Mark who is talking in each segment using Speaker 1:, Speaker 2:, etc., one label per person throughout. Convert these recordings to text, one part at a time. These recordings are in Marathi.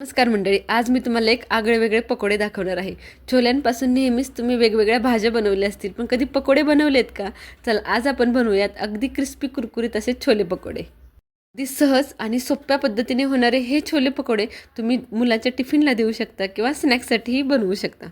Speaker 1: नमस्कार मंडळी आज मी तुम्हाला एक आगळे वेगळे पकोडे दाखवणार आहे. छोल्यांपासून नेहमीच तुम्ही वेगवेगळ्या भाज्या बनवल्या असतील पण कधी पकोडे बनवलेत का? चल आज आपण बनवूयात अगदी क्रिस्पी कुरकुरीत असे छोले पकोडे. अगदी सहज आणि सोप्या पद्धतीने होणारे हे छोले पकोडे तुम्ही मुलाच्या टिफिनला देऊ शकता किंवा स्नॅक्ससाठीही बनवू शकता.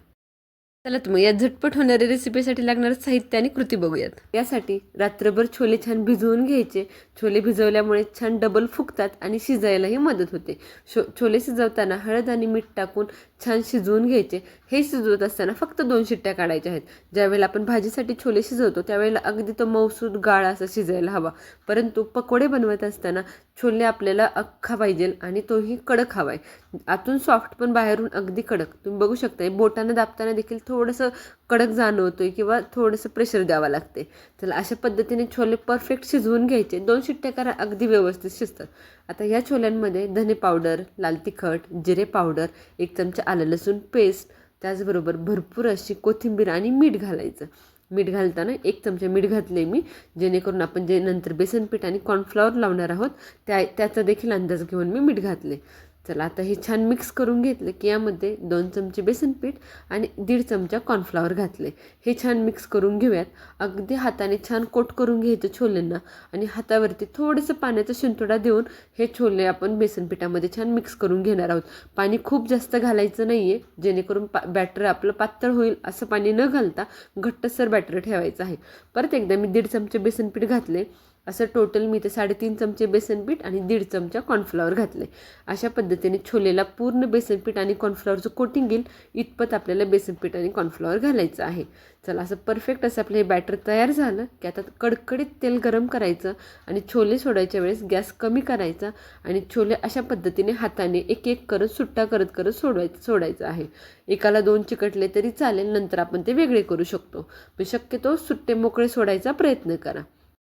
Speaker 1: चला तर मग या झटपट होणाऱ्या रेसिपीसाठी लागणारं साहित्य आणि कृती बघूयात. यासाठी रात्रभर छोले छान भिजवून घ्यायचे. छोले भिजवल्यामुळे छान डबल फुगतात आणि शिजायलाही मदत होते. शो छोले शिजवताना हळद आणि मीठ टाकून छान शिजवून घ्यायचे. हे शिजवत असताना फक्त दोन शिट्ट्या काढायच्या आहेत. ज्यावेळेला आपण भाजीसाठी छोले शिजवतो त्यावेळेला अगदी तो मौसूद गाळ असा शिजायला हवा. परंतु पकोडे बनवत असताना छोले आपल्याला अख्खा पाहिजे आणि तोही कडक हवा आहे आतून सॉफ्ट पण बाहेरून अगदी कडक. तुम्ही बघू शकता बोटानं दाबताना देखील थोडंसं कडक जाणवतोय किंवा थोडंसं प्रेशर द्यावं लागते चला अशा पद्धतीने छोले परफेक्ट शिजवून घ्यायचे. दोन शिट्ट्या करा अगदी व्यवस्थित शिजतात. आता ह्या छोल्यांमध्ये धने पावडर लाल तिखट जिरे पावडर एक चमचा आलं लसूण पेस्ट त्याचबरोबर भरपूर अशी कोथिंबीर आणि मीठ घालायचं. मीठ घालताना एक चमचा मीठ घातले मी. जेणेकरून आपण जे नंतर बेसन पीठ आणि कॉर्नफ्लॉवर लावणार आहोत त्या त्याचा देखील अंदाज घेऊन मी मीठ घातले चला आता हे छान मिक्स करून घेतलं की यामध्ये दोन चमचे बेसन पीठ आणि दीड चमचा कॉर्नफ्लॉवर घातले. हे छान मिक्स करून घेऊयात. अगदी हाताने छान कोट करून घ्यायचं छोल्यांना आणि हातावरती थोडंसं पाण्याचा शिंतोडा देऊन हे छोले आपण बेसन पिठामध्ये छान मिक्स करून घेणार आहोत. पाणी खूप जास्त घालायचं नाही आहे जेणेकरून पा बॅटर आपलं पातळ होईल असं पाणी न घालता घट्टसर बॅटर ठेवायचं आहे. परत एकदा मी दीड चमचे बेसन पीठ घातले. असं टोटल मी ते साडेतीन चमचे बेसन पीठ आणि दीड चमचा कॉर्नफ्लॉवर घातले अशा पद्धतीने छोलेला पूर्ण बेसन पीठ आणि कॉर्नफ्लॉवरचं कोटिंग येईल इतपत आपल्याला बेसन पीठ आणि कॉर्नफ्लॉवर घालायचं आहे. चला असं परफेक्ट असं आपलं हे बॅटर तयार झालं की आता कडकडीत तेल गरम करायचं आणि छोले सोडायच्या वेळेस गॅस कमी करायचा आणि छोले अशा पद्धतीने हाताने एक एक करत सुट्टा करत करत सोडवायचं सोडायचं आहे. एकाला दोन चिकटले तरी चालेल नंतर आपण ते वेगळे करू शकतो. पण शक्यतो सुट्टे मोकळे सोडायचा प्रयत्न करा.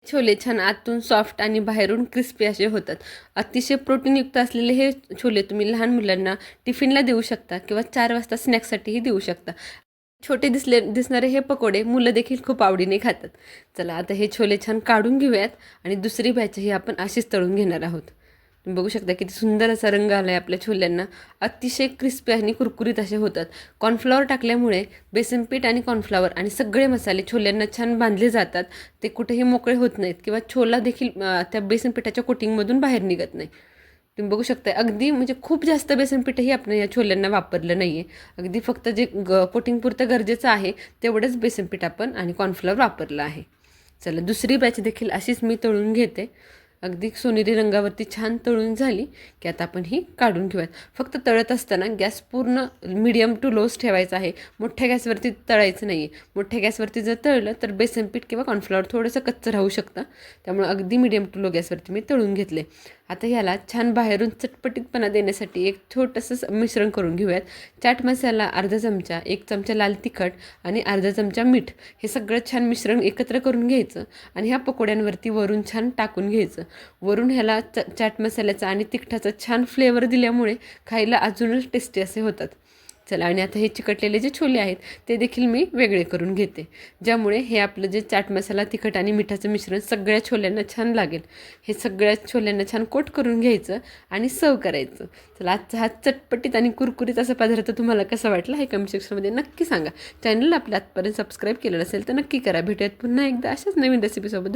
Speaker 1: छोले छान आतून सॉफ्ट आणि बाहेरून क्रिस्पी असे होतात. अतिशय प्रोटीनयुक्त असलेले हे छोले तुम्ही लहान मुलांना टिफिनला देऊ शकता किंवा चार वाजता स्नॅक्ससाठीही देऊ शकता. छोटे दिसले दिसणारे हे पकोडे मुलं देखील खूप आवडीने खातात. चला आता हे छोले छान काढून घेऊयात आणि दुसरी बॅचही आपण अशीच तळून घेणार आहोत. बघू शकता किती सुंदर असा रंग आला आहे आपल्या छोल्यांना. अतिशय क्रिस्पी आणि कुरकुरीत असे होतात. कॉर्नफ्लॉवर टाकल्यामुळे बेसन पीठ आणि कॉर्नफ्लॉवर आणि सगळे मसाले छोल्यांना छान बांधले जातात. ते कुठेही मोकळे होत नाहीत किंवा छोला देखील त्या बेसन पिठाच्या कोटिंगमधून बाहेर निघत नाही. तुम्ही बघू शकता अगदी म्हणजे खूप जास्त बेसन पीठही आपण या छोल्यांना वापरलं नाही आहे अगदी फक्त जे ग कोटिंगपुरतं गरजेचं आहे तेवढंच बेसन पीठ आपण आणि कॉर्नफ्लॉवर वापरलं आहे. चला दुसरी बॅच देखील अशीच मी तळून घेते. अगदी सोनेरी रंगावरती छान तळून झाली की आता आपण ही काढून घेऊयात. फक्त तळत असताना गॅस पूर्ण मिडियम टू लोस ठेवायचा आहे. मोठ्या गॅसवरती तळायचं नाही आहे मोठ्या गॅसवरती जर तळलं तर बेसन पीठ किंवा कॉर्नफ्लॉवर थोडंसं कच्चं राहू शकतं. त्यामुळे अगदी मिडियम टू लो गॅसवरती मी तळून घेतले आता ह्याला छान बाहेरून चटपटीतपणा देण्यासाठी एक छोटंसं मिश्रण करून घेऊयात. चाट मसाला अर्धा चमचा एक चमचा लाल तिखट आणि अर्धा चमचा मीठ हे सगळं छान मिश्रण एकत्र करून घ्यायचं आणि ह्या पकोड्यांवरती वरून छान टाकून घ्यायचं. वरून ह्याला च चाट मसाल्याचा आणि तिखटाचा छान फ्लेवर दिल्यामुळे खायला अजूनच टेस्टी असे होतात. चला आणि आता हे चिकटलेले जे छोले आहेत ते देखील मी वेगळे करून घेते ज्यामुळे हे आपलं जे चाट मसाला तिखट आणि मिठाचं मिश्रण सगळ्या छोल्यांना छान लागेल. हे सगळ्या छोल्यांना छान कोट करून घ्यायचं आणि सर्व करायचं. चला आजचा हा चटपटीत आणि कुरकुरीत असा पदार्थ तुम्हाला कसा वाटला हे कमेंट सेक्शनमध्ये नक्की सांगा. चॅनलला आपल्या आजपर्यंत सबस्क्राईब केलं असेल तर नक्की करा. भेटूयात पुन्हा एकदा अशाच नवीन रेसिपीसोबत